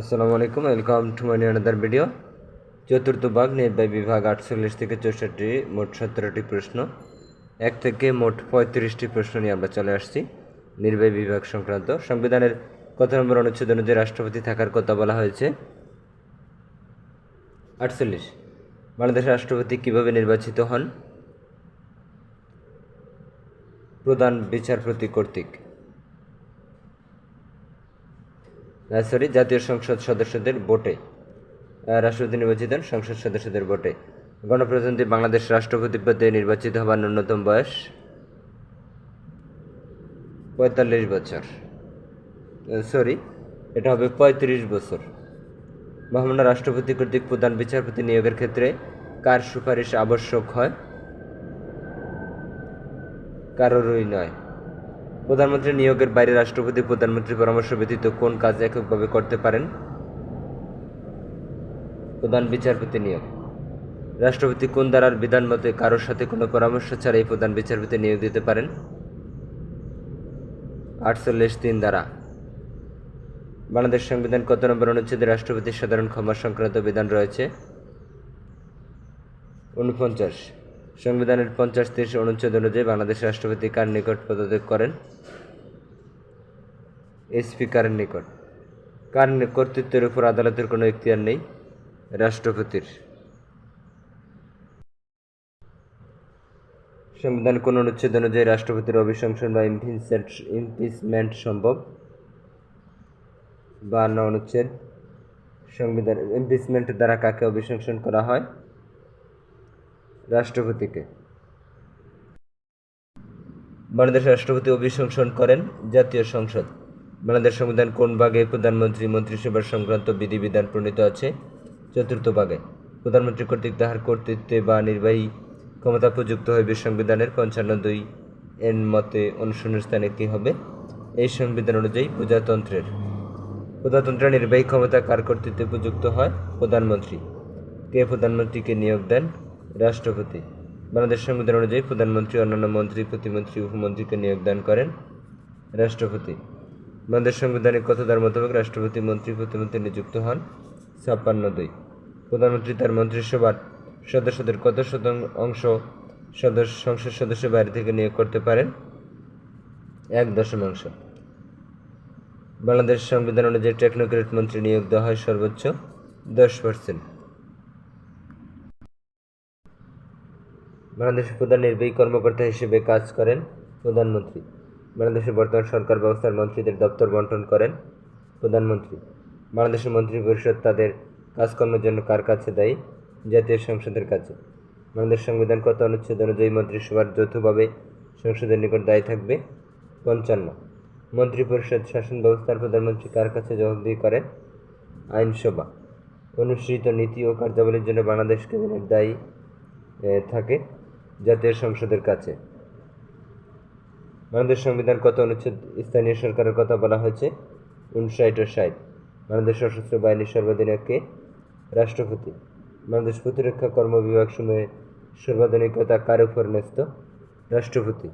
আসসালামু আলাইকুম welcome to my another video চতুর্থ ভাগ নির্বাহী বিভাগ আটচল্লিশ থেকে চৌষট্টি, মোট সতেরোটি প্রশ্ন। এক থেকে মোট পঁয়ত্রিশটি প্রশ্ন নিয়ে আমরা চলে আসছি নির্বাহী বিভাগ সংক্রান্ত। সংবিধানের কত নম্বর অনুচ্ছেদ অনুযায়ী রাষ্ট্রপতি থাকার কথা বলা হয়েছে? আটচল্লিশ। বাংলাদেশের রাষ্ট্রপতি কীভাবে নির্বাচিত হন? প্রধান বিচারপতি কর্তৃক। সরি জাতীয় সংসদ সদস্যদের ভোটে। রাষ্ট্রপতি নির্বাচিত হন সংসদ সদস্যদের ভোটে। গণপ্রজাতন্ত্রী বাংলাদেশ রাষ্ট্রপতি পদে নির্বাচিত হবার ন্যূনতম বয়স পঁয়তাল্লিশ বছর। সরি এটা হবে পঁয়ত্রিশ বছর। মহামান্য রাষ্ট্রপতি কর্তৃক প্রধান বিচারপতি নিয়োগের ক্ষেত্রে কার সুপারিশ আবশ্যক হয়? কারোরই নয়। প্রধানমন্ত্রী নিয়োগের বাইরে রাষ্ট্রপতি, প্রধানমন্ত্রীর পরামর্শ ব্যতীত কোন কাজ এককভাবে করতে পারেন? প্রধান বিচারপতি নিয়োগ। রাষ্ট্রপতি কোন দ্বারার বিধান মতে কারোর সাথে কোনো পরামর্শ ছাড়াই প্রধান বিচারপতি নিয়োগ দিতে পারেন? আটচল্লিশ তিন দ্বারা বাংলাদেশ সংবিধান কত নম্বর অনুচ্ছেদে রাষ্ট্রপতির সাধারণ ক্ষমা সংক্রান্ত বিধান রয়েছে? উনপঞ্চাশ। সংবিধানের পঞ্চাশ, তিরিশ অনুচ্ছেদ অনুযায়ী বাংলাদেশ রাষ্ট্রপতি কার নিকট পদত্যাগ করেন? স্পিকারের নিকট? কার কর্তৃত্বের উপর আদালতের কোনো ইখতিয়ার নেই? রাষ্ট্রপতির। সংবিধান কোন অনুচ্ছেদ অনুযায়ী রাষ্ট্রপতির অভিশংসন বা ইমপিচমেন্ট সম্ভব? বান্ন অনুচ্ছেদ? সংবিধান ইমপিচমেন্ট দ্বারা কাকে অভিশংসন করা হয়? রাষ্ট্রপতিকে। বাংলাদেশ রাষ্ট্রপতি অভিশংসন করেন জাতীয় সংসদ। বাংলাদেশ সংবিধান কোন ভাগে প্রধানমন্ত্রী মন্ত্রিসভার সংক্রান্ত বিধিবিধান প্রণীত আছে? চতুর্থ ভাগে। প্রধানমন্ত্রী কর্তৃক তাহার কর্তৃত্বে বা নির্বাহী ক্ষমতা প্রযুক্ত হইবে সংবিধানের পঞ্চান্ন দুই এর মতে অনুসরণের স্থানে কী হবে? এই সংবিধান অনুযায়ী প্রজাতন্ত্রের। প্রজাতন্ত্রের নির্বাহী ক্ষমতা কার কর্তৃত্বে প্রযুক্ত হয়? প্রধানমন্ত্রী। কে প্রধানমন্ত্রীকে নিয়োগ দেন? রাষ্ট্রপতি। বাংলাদেশ সংবিধান অনুযায়ী প্রধানমন্ত্রী, অন্যান্য মন্ত্রী, প্রতিমন্ত্রী, উপমন্ত্রীকে নিয়োগ দান করেন রাষ্ট্রপতি। বাংলাদেশ সংবিধানে কত দ্বার মোতাবেক রাষ্ট্রপতি, মন্ত্রী, প্রতিমন্ত্রী নিযুক্ত হন ছাপ্পান্ন দুই প্রধানমন্ত্রী তার মন্ত্রিসভার সদস্যদের কত শতাংশ অংশ সদস্য সংসদ সদস্য বাইরে থেকে নিয়োগ করতে পারেন? এক দশমাংশ। বাংলাদেশ সংবিধান অনুযায়ী টেকনোক্রেট মন্ত্রী নিয়োগ দেওয়া হয় সর্বোচ্চ দশ পার্সেন্ট বাংলাদেশের প্রধান নির্বাহী কর্মকর্তা হিসেবে কাজ করেন প্রধানমন্ত্রী। বাংলাদেশের বর্তমান সরকার ব্যবস্থার মন্ত্রীদের দপ্তর বন্টন করেন প্রধানমন্ত্রী। বাংলাদেশের মন্ত্রী পরিষদ তাদের কাজকর্মের জন্য কার কাছে দায়ী? জাতীয় সংসদের কাছে। বাংলাদেশ সংবিধান কত অনুচ্ছেদ অনুযায়ী মন্ত্রিসভার যৌথভাবে সংসদের নিকট দায়ী থাকবে? পঞ্চান্ন। মন্ত্রী পরিষদ শাসন ব্যবস্থার প্রধানমন্ত্রী কার কাছে জবাবদিহি করেন? আইনসভা। অনুসৃত নীতি ও কার্যাবলীর জন্য বাংলাদেশ ক্যাবিনেট দায়ী থাকে জাতীয় সংসদের কাছে। বাংলাদেশ সংবিধান কত অনুচ্ছেদ? স্থানীয় সরকারের কথা বলা হয়েছে। উনষাট ও ষাট। বাংলাদেশ সশস্ত্র বাহিনীর সর্বাধিনায়ককে রাষ্ট্রপতি। বাংলাদেশ প্রতিরক্ষা কর্ম বিভাগ সময়ে সর্বাধুনিকতা কার উপর ন্যস্ত? রাষ্ট্রপতি।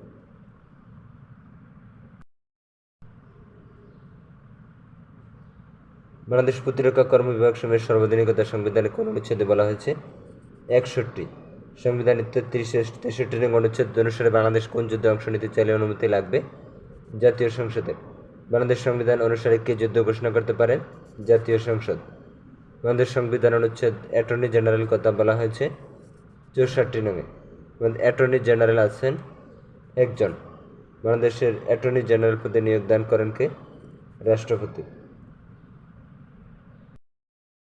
বাংলাদেশ প্রতিরক্ষা কর্ম বিভাগ সময়ের সর্বাধুনিকতা সংবিধানে কোন অনুচ্ছেদে বলা হয়েছে? একষট্টি। সংবিধানের তেত্রিশ তেষট্টি নং অনুচ্ছেদ অনুসারে বাংলাদেশ কোন যুদ্ধে অংশ নিতে চাইলে অনুমতি লাগবে? জাতীয় সংসদের। বাংলাদেশ সংবিধান অনুসারে কে যুদ্ধ ঘোষণা করতে পারে? জাতীয় সংসদ। বাংলাদেশ সংবিধান অনুচ্ছেদ অ্যাটর্নি জেনারেল কথা বলা হয়েছে। চৌষট্টি নঙে অ্যাটর্নি জেনারেল আছেন একজন। বাংলাদেশের অ্যাটর্নি জেনারেল পদে নিয়োগ দান করেন কে? রাষ্ট্রপতি।